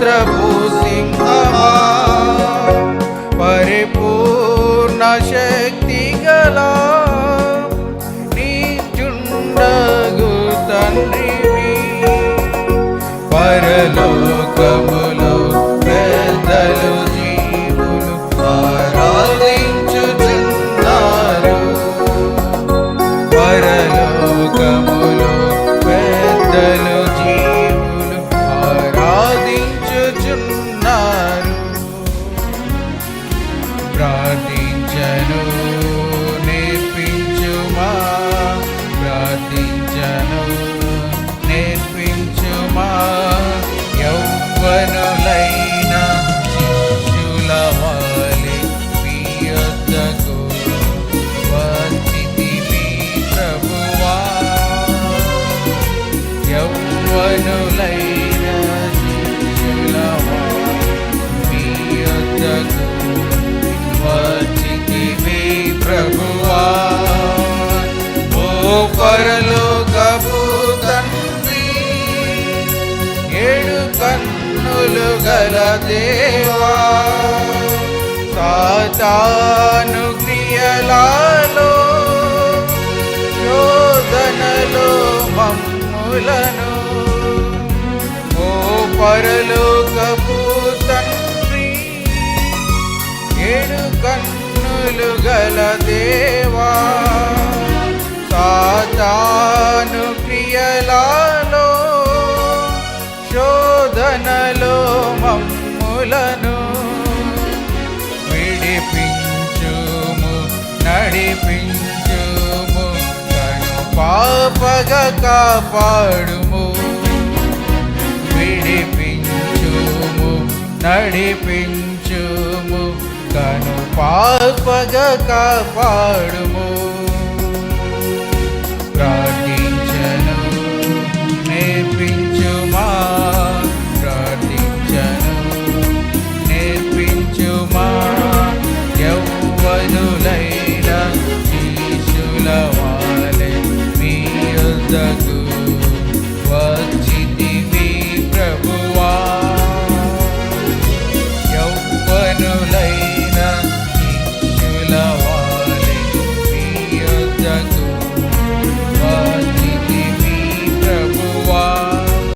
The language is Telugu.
प्रभु सिंहमा परिपूर्ण शक्ति गला नी चुंडगु तन्रिवी परलोकमु పరలోకపు తండ్రి ఏడు కన్నులు గల దేవా సాతాను క్రియలాలో శోధనలో మమ్ములను. ఓ పరలోకపు తండ్రి ఏడు కన్నులు గల శోధనలో మమ్ములను విడిపించుము నడిపించుము కను పాపగ కాపాడుము. విడిపించుము నడిపించుము కను పాపగ కాపాడుము.